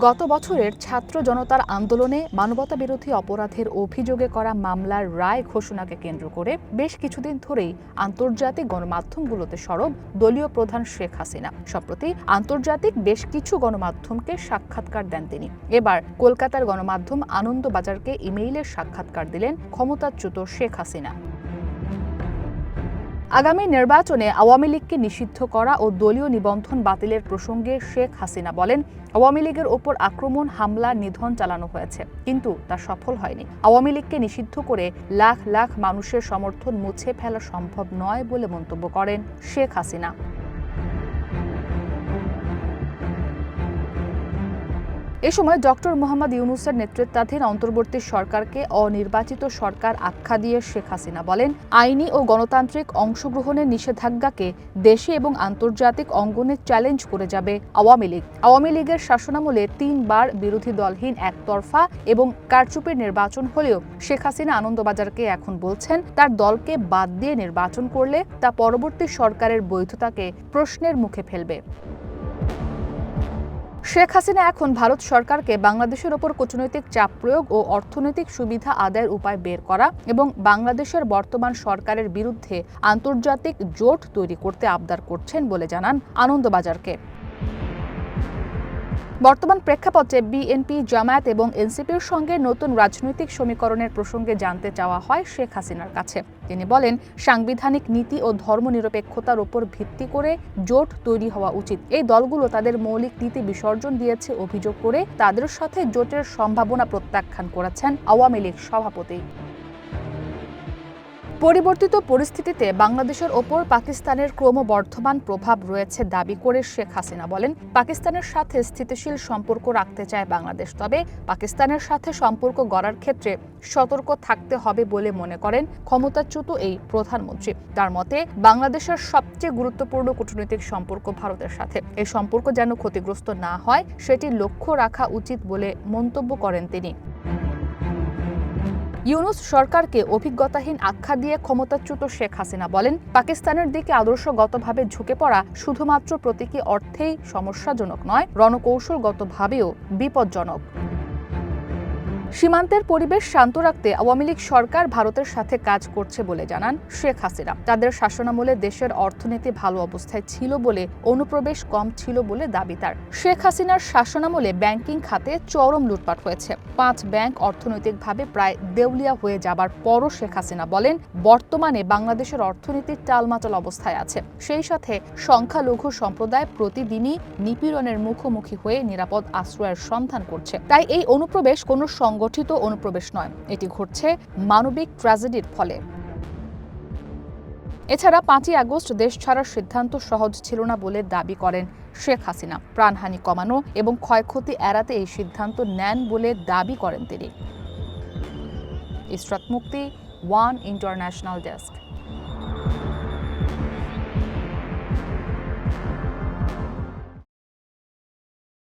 গত বছরের ছাত্র জনতার আন্দোলনে মানবতা বিরোধী অপরাধের অভিযোগে করা মামলার রায় ঘোষণাকে কেন্দ্র করে বেশ কিছুদিন ধরেই আন্তর্জাতিক গণমাধ্যমগুলোতে সরব দলীয় প্রধান শেখ হাসিনা। সম্প্রতি আন্তর্জাতিক বেশ কিছু গণমাধ্যমকে সাক্ষাৎকার দেন তিনি। এবার কলকাতার গণমাধ্যম আনন্দবাজারকে ইমেইলের সাক্ষাৎকার দিলেন ক্ষমতাচ্যুত শেখ হাসিনা। আগামী নির্বাচনে আওয়ামী লীগকে নিষিদ্ধ করা ও দলীয় নিবন্ধন বাতিলের প্রসঙ্গে শেখ হাসিনা বলেন, আওয়ামী লীগের ওপর আক্রমণ, হামলা, নিধন চালানো হয়েছে, কিন্তু তা সফল হয়নি। আওয়ামী লীগকে নিষিদ্ধ করে লাখ লাখ মানুষের সমর্থন মুছে ফেলা সম্ভব নয় বলে মন্তব্য করেন শেখ হাসিনা। এ সময় ডক্টর মোহাম্মদ ইউনুসের নেতৃত্বাধীন অন্তর্বর্তী সরকারকে অনির্বাচিত সরকার আখ্যা দিয়ে শেখ হাসিনা বলেন, আইনি ও গণতান্ত্রিক অংশগ্রহণের নিষেধাজ্ঞাকে দেশে এবং আন্তর্জাতিক অঙ্গনে চ্যালেঞ্জ করে যাবে আওয়ামী লীগ। আওয়ামী লীগের শাসনামলে তিনবার বিরোধী দলহীন একতরফা এবং কারচুপির নির্বাচন হলেও শেখ হাসিনা আনন্দবাজারকে এখন বলছেন, তার দলকে বাদ দিয়ে নির্বাচন করলে তা পরবর্তী সরকারের বৈধতাকে প্রশ্নের মুখে ফেলবে। শেখ হাসিনা এখন ভারত সরকারকে বাংলাদেশের ওপর কূটনৈতিক চাপ প্রয়োগ ও অর্থনৈতিক সুবিধা আদায়ের উপায় বের করা এবং বাংলাদেশের বর্তমান সরকারের বিরুদ্ধে আন্তর্জাতিক জোট তৈরি করতে আবদার করছেন বলে জানান আনন্দবাজারকে। বর্তমান প্রেক্ষাপটে বিএনপি, জামায়াত এবং এনসিপির সঙ্গে নতুন রাজনৈতিক সমীকরণের প্রসঙ্গে জানতে চাওয়া হয় শেখ হাসিনার কাছে। তিনি বলেন, সাংবিধানিক নীতি ও ধর্মনিরপেক্ষতার উপর ভিত্তি করে জোট তৈরি হওয়া উচিত। এই দলগুলো তাদের মৌলিক নীতি বিসর্জন দিয়েছে অভিযোগ করে তাদের সাথে জোটের সম্ভাবনা প্রত্যাখ্যান করেছেন আওয়ামী লীগ সভাপতি। পরিবর্তিত পরিস্থিতিতে বাংলাদেশের ওপর পাকিস্তানের ক্রমবর্ধমান প্রভাব রয়েছে দাবি করে শেখ হাসিনা বলেন, পাকিস্তানের সাথে স্থিতিশীল সম্পর্ক রাখতে চায় বাংলাদেশ, তবে পাকিস্তানের সাথে সম্পর্ক গড়ার ক্ষেত্রে সতর্ক থাকতে হবে বলে মনে করেন ক্ষমতাচ্যুত এই প্রধানমন্ত্রী। তার মতে, বাংলাদেশের সবচেয়ে গুরুত্বপূর্ণ কূটনৈতিক সম্পর্ক ভারতের সাথে। এই সম্পর্ক যেন ক্ষতিগ্রস্ত না হয়, সেটি লক্ষ্য রাখা উচিত বলে মন্তব্য করেন তিনি। ইউনুস সরকারকে অভিজ্ঞতাহীন আখ্যা দিয়ে ক্ষমতাচ্যুত শেখ হাসিনা বলেন, পাকিস্তানের দিকে আদর্শগতভাবে ঝুঁকে পড়া শুধুমাত্র প্রতীকী অর্থেই সমস্যাজনক নয়, রণকৌশলগতভাবেও বিপজ্জনক। সীমান্তের পরিবেশ শান্ত রাখতে আওয়ামী লীগ সরকার ভারতের সাথে কাজ করছে বলে জানান শেখ হাসিনা। তাদের শাসনামলে দেশের অর্থনীতি ভালো অবস্থায় ছিল বলে, অনুপ্রবেশ কম ছিল বলে দাবি তার। শেখ হাসিনার শাসনামলে ব্যাংকিং খাতে চরম লুটপাট হয়েছে। পাঁচ ব্যাংক অর্থনৈতিকভাবে প্রায় দেউলিয়া হয়ে যাবার পরও শেখ হাসিনা বলেন, বর্তমানে বাংলাদেশের অর্থনীতি টালমাটাল অবস্থায় আছে। সেই সাথে সংখ্যালঘু সম্প্রদায় প্রতিদিনই নিপীড়নের মুখোমুখি হয়ে নিরাপদ আশ্রয়ের সন্ধান করছে। তাই এই অনুপ্রবেশ কোনো সংগঠিত অনুপ্রবেশ নয়। এটি ঘটছে মানবিক ট্র্যাজেডির ফলে। এছাড়া পাঁচই আগস্ট দেশ ছাড়ার সিদ্ধান্ত সহজ ছিল না বলে দাবি করেন শেখ হাসিনা। প্রাণহানি কমানো এবং ক্ষয়ক্ষতি এড়াতে এই সিদ্ধান্ত নেন বলে দাবি করেন তিনি। ইসরাত মুক্তি ওয়ান ইন্টারন্যাশনাল ডেস্ক।